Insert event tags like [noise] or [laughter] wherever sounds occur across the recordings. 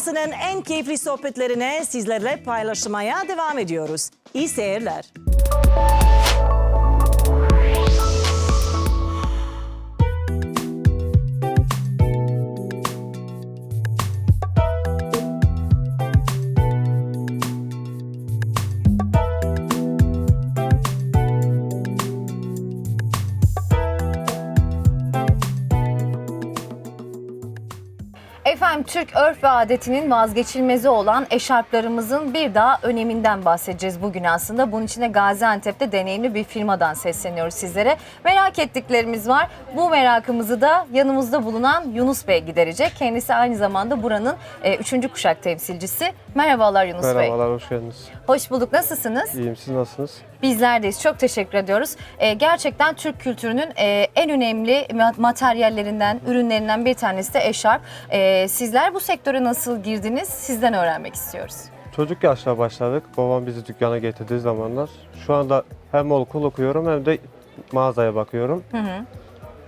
dünyasının en keyifli sohbetlerine sizlerle paylaşmaya devam ediyoruz. İyi seyirler. Efendim Türk örf ve adetinin vazgeçilmezi olan eşarplarımızın bir daha öneminden bahsedeceğiz bugün aslında. Bunun için de Gaziantep'te deneyimli bir firmadan sesleniyoruz sizlere. Merak ettiklerimiz var. Bu merakımızı da yanımızda bulunan Yunus Bey giderecek. Kendisi aynı zamanda buranın e, üçüncü kuşak temsilcisi. Merhabalar Yunus Bey. Merhabalar, hoş geldiniz. Hoş bulduk. Nasılsınız? İyiyim, siz nasılsınız? Bizlerdeyiz. Çok teşekkür ediyoruz. Ee, gerçekten Türk kültürünün e, en önemli ma- materyallerinden, ürünlerinden bir tanesi de eşarp. Ee, sizler bu sektöre nasıl girdiniz? Sizden öğrenmek istiyoruz. Çocuk yaşta başladık. Babam bizi dükkana getirdiği zamanlar. Şu anda hem okul okuyorum hem de mağazaya bakıyorum.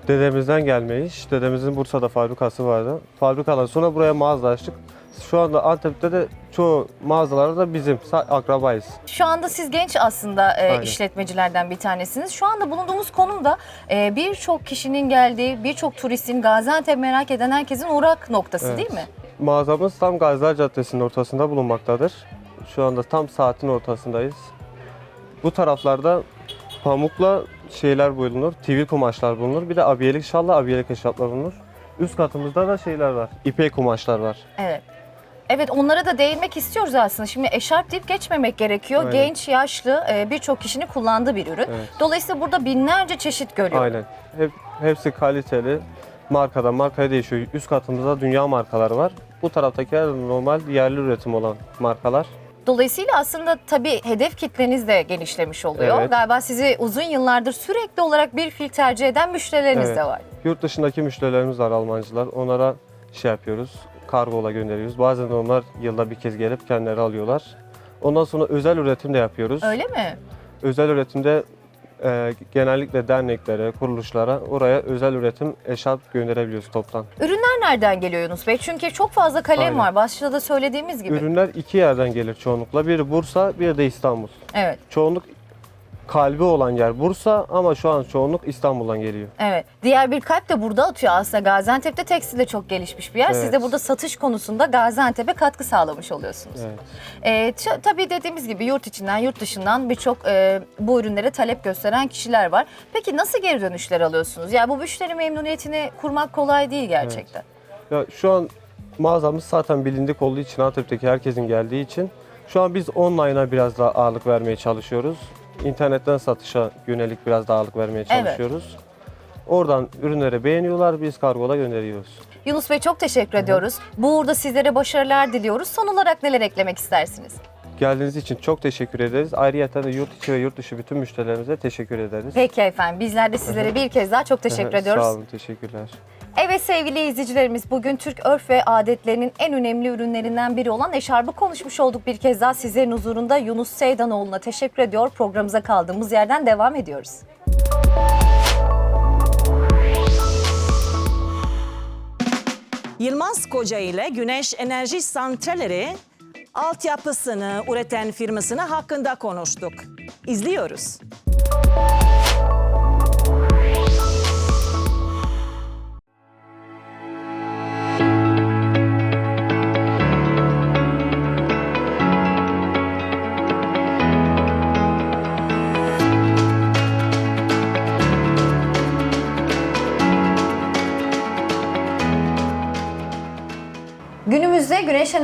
Dedemizden gelme iş. Dedemizin Bursa'da fabrikası vardı. Fabrikadan sonra buraya mağaza açtık. Şu anda Antep'te de çoğu mağazalarda da bizim akrabayız. Şu anda siz genç aslında e, Aynen. işletmecilerden bir tanesiniz. Şu anda bulunduğumuz konumda e, birçok kişinin geldiği, birçok turistin Gaziantep merak eden herkesin uğrak noktası Evet. değil mi? Mağazamız tam Gaziler Caddesi'nin ortasında bulunmaktadır. Şu anda tam saatin ortasındayız. Bu taraflarda pamukla şeyler bulunur, tivil kumaşlar bulunur. Bir de abiyelik şalla, abiyelik eşarplar bulunur. Üst katımızda da şeyler var, ipek kumaşlar var. Evet. Evet onlara da değinmek istiyoruz aslında. Şimdi eşarp deyip geçmemek gerekiyor. Aynen. Genç, yaşlı e, birçok kişinin kullandığı bir ürün. Evet. Dolayısıyla burada binlerce çeşit görüyorum. Aynen. Hep, hepsi kaliteli. Markadan markaya değişiyor. Üst katımızda dünya markaları var. Bu taraftakiler normal yerli üretim olan markalar. Dolayısıyla aslında tabii hedef kitleniz de genişlemiş oluyor. Evet. Galiba sizi uzun yıllardır sürekli olarak bir fil tercih eden müşterileriniz Evet. de var. Yurt dışındaki müşterilerimiz var Almancılar. Onlara şey yapıyoruz. Kargola gönderiyoruz. Bazen de onlar yılda bir kez gelip kendileri alıyorlar. Ondan sonra özel üretim de yapıyoruz. Öyle mi? Özel üretimde e, genellikle derneklere, kuruluşlara oraya özel üretim eşarp gönderebiliyoruz toptan. Ürünler nereden geliyor Yunus Bey? Çünkü çok fazla kalem Aynen. var. Başta da söylediğimiz gibi. Ürünler iki yerden gelir çoğunlukla. Biri Bursa, biri de İstanbul. Evet. Çoğunluk kalbi olan yer Bursa ama şu an çoğunluk İstanbul'dan geliyor. Evet. Diğer bir kalp de burada atıyor aslında. Gaziantep'te tekstil de çok gelişmiş bir yer. Siz Evet. de burada satış konusunda Gaziantep'e katkı sağlamış oluyorsunuz. Evet. Ee, tabii dediğimiz gibi yurt içinden, yurt dışından birçok e, bu ürünlere talep gösteren kişiler var. Peki nasıl geri dönüşler alıyorsunuz? Yani bu müşteri memnuniyetini kurmak kolay değil gerçekten. Ya şu an mağazamız zaten bilindik olduğu için Antep'teki herkesin geldiği için şu an biz online'a biraz daha ağırlık vermeye çalışıyoruz. İnternetten satışa yönelik biraz daha ağırlık vermeye çalışıyoruz. Oradan ürünleri beğeniyorlar, biz kargola gönderiyoruz. Yunus Bey çok teşekkür ediyoruz. Bu uğurda sizlere başarılar diliyoruz. Son olarak neler eklemek istersiniz? Geldiğiniz için çok teşekkür ederiz. Ayrıca da yurt içi ve yurt dışı bütün müşterilerimize teşekkür ederiz. Peki efendim bizler de sizlere [laughs] bir kez daha çok teşekkür ediyoruz. Sağ olun, teşekkürler. Evet sevgili izleyicilerimiz bugün Türk örf ve adetlerinin en önemli ürünlerinden biri olan eşarbı konuşmuş olduk bir kez daha sizlerin huzurunda Yunus Seydanoğlu'na teşekkür ediyor. Programımıza kaldığımız yerden devam ediyoruz. Yılmaz Koca ile Güneş Enerji Santralleri altyapısını üreten firmasını hakkında konuştuk. İzliyoruz.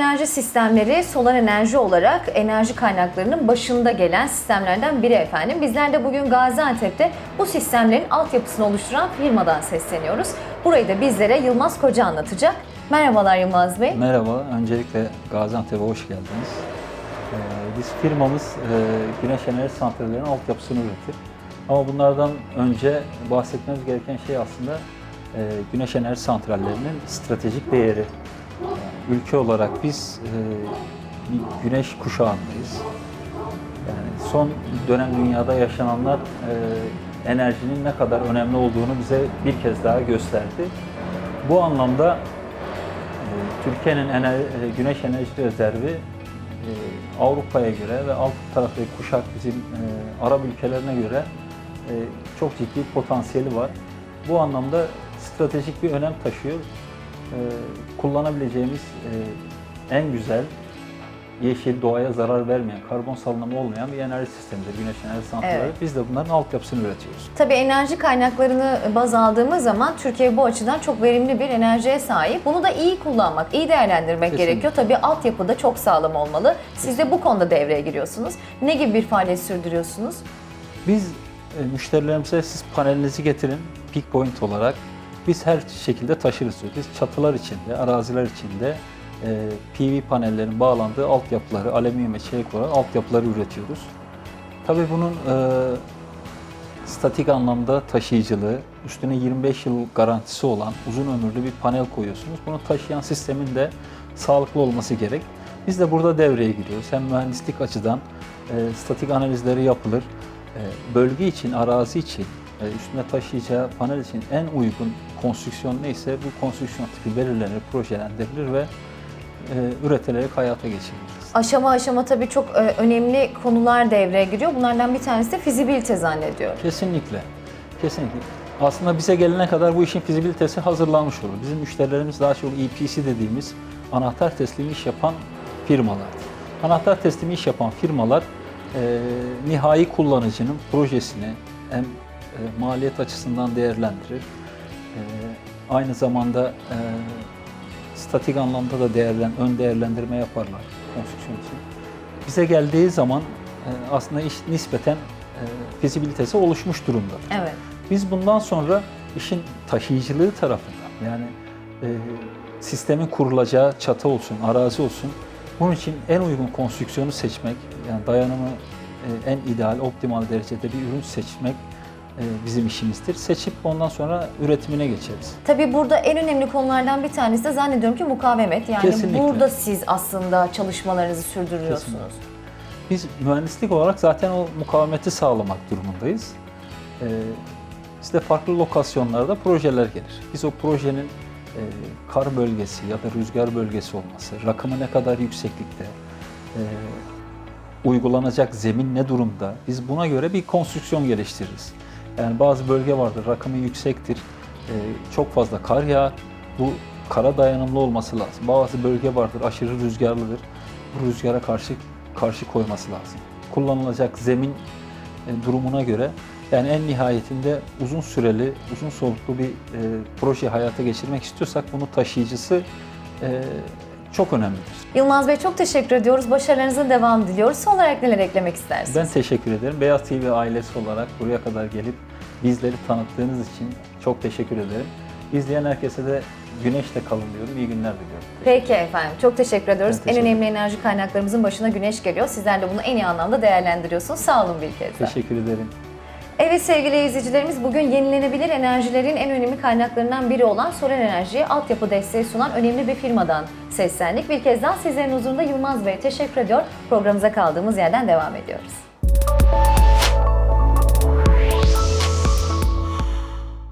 Enerji sistemleri solar enerji olarak enerji kaynaklarının başında gelen sistemlerden biri efendim. Bizler de bugün Gaziantep'te bu sistemlerin altyapısını oluşturan firmadan sesleniyoruz. Burayı da bizlere Yılmaz Koca anlatacak. Merhabalar Yılmaz Bey. Merhaba, öncelikle Gaziantep'e hoş geldiniz. Ee, biz firmamız e, güneş enerji santrallerinin altyapısını üretir. Ama bunlardan önce bahsetmemiz gereken şey aslında e, güneş enerji santrallerinin stratejik değeri. Ülke olarak biz e, bir güneş kuşağındayız. Yani son dönem dünyada yaşananlar e, enerjinin ne kadar önemli olduğunu bize bir kez daha gösterdi. Bu anlamda Türkiye'nin e, güneş enerji rezervi Avrupa'ya göre ve alt taraftaki kuşak bizim e, Arap ülkelerine göre çok ciddi potansiyeli var. Bu anlamda stratejik bir önem taşıyor. E, kullanabileceğimiz e, en güzel yeşil, doğaya zarar vermeyen, karbon salınımı olmayan bir enerji sistemidir güneş enerji santralleri. Evet. Biz de bunların altyapısını üretiyoruz. Tabii enerji kaynaklarını baz aldığımız zaman Türkiye bu açıdan çok verimli bir enerjiye sahip. Bunu da iyi kullanmak, iyi değerlendirmek Kesinlikle. gerekiyor. Tabii altyapı da çok sağlam olmalı. Siz de bu konuda devreye giriyorsunuz. Ne gibi bir faaliyet sürdürüyorsunuz? Biz e, müşterilerimize siz panelinizi getirin peak point olarak biz her şekilde taşırız diyor. Biz çatılar içinde, araziler içinde e, PV panellerin bağlandığı altyapıları, alüminyum ve çelik olan altyapıları üretiyoruz. Tabii bunun e, statik anlamda taşıyıcılığı, üstüne 25 yıl garantisi olan uzun ömürlü bir panel koyuyorsunuz. Bunu taşıyan sistemin de sağlıklı olması gerek. Biz de burada devreye giriyoruz. Hem mühendislik açıdan e, statik analizleri yapılır. E, bölge için, arazi için, üstüne taşıyacağı panel için en uygun konstrüksiyon neyse bu konstrüksiyon tipi belirlenir, projelendirilir ve e, üretilerek hayata geçirilir. Aşama aşama tabii çok e, önemli konular devreye giriyor. Bunlardan bir tanesi de fizibilite zannediyorum. Kesinlikle. Kesinlikle. Aslında bize gelene kadar bu işin fizibilitesi hazırlanmış olur. Bizim müşterilerimiz daha çok EPC dediğimiz anahtar teslimi iş yapan firmalar. Anahtar teslimi iş yapan firmalar e, nihai kullanıcının projesini hem e, maliyet açısından değerlendirir. E, aynı zamanda e, statik anlamda da değerlen, ön değerlendirme yaparlar konstrüksiyon için. Bize geldiği zaman e, aslında iş nispeten e, fizibilitesi oluşmuş durumda. Evet. Biz bundan sonra işin taşıyıcılığı tarafından yani e, sistemin kurulacağı çatı olsun, arazi olsun bunun için en uygun konstrüksiyonu seçmek, yani dayanımı en ideal, optimal derecede bir ürün seçmek bizim işimizdir. Seçip ondan sonra üretimine geçeriz. Tabii burada en önemli konulardan bir tanesi de zannediyorum ki mukavemet. Yani Kesinlikle. burada siz aslında çalışmalarınızı sürdürüyorsunuz. Kesinlikle. Biz mühendislik olarak zaten o mukavemeti sağlamak durumundayız. Ee, bizde farklı lokasyonlarda projeler gelir. Biz o projenin e, kar bölgesi ya da rüzgar bölgesi olması, rakımı ne kadar yükseklikte, e, uygulanacak zemin ne durumda, biz buna göre bir konstrüksiyon geliştiririz. Yani bazı bölge vardır, rakımı yüksektir, e, çok fazla kar yağar, bu kara dayanımlı olması lazım. Bazı bölge vardır, aşırı rüzgarlıdır, bu rüzgara karşı karşı koyması lazım. Kullanılacak zemin e, durumuna göre yani en nihayetinde uzun süreli, uzun soluklu bir e, proje hayata geçirmek istiyorsak bunu taşıyıcısı e, çok önemlidir. Yılmaz Bey çok teşekkür ediyoruz. Başarılarınızın devam diliyoruz. Son olarak neler eklemek istersiniz? Ben teşekkür ederim. Beyaz TV ailesi olarak buraya kadar gelip bizleri tanıttığınız için çok teşekkür ederim. İzleyen herkese de güneşle kalın diyorum. İyi günler diliyorum. Peki efendim. Çok teşekkür ediyoruz. Ben teşekkür en önemli enerji kaynaklarımızın başına güneş geliyor. Sizler de bunu en iyi anlamda değerlendiriyorsunuz. Sağ olun bir kez daha. Teşekkür ederim. Evet sevgili izleyicilerimiz bugün yenilenebilir enerjilerin en önemli kaynaklarından biri olan Solar Enerji'ye altyapı desteği sunan önemli bir firmadan seslendik. Bir kez daha sizlerin huzurunda Yılmaz Bey teşekkür ediyor. Programımıza kaldığımız yerden devam ediyoruz.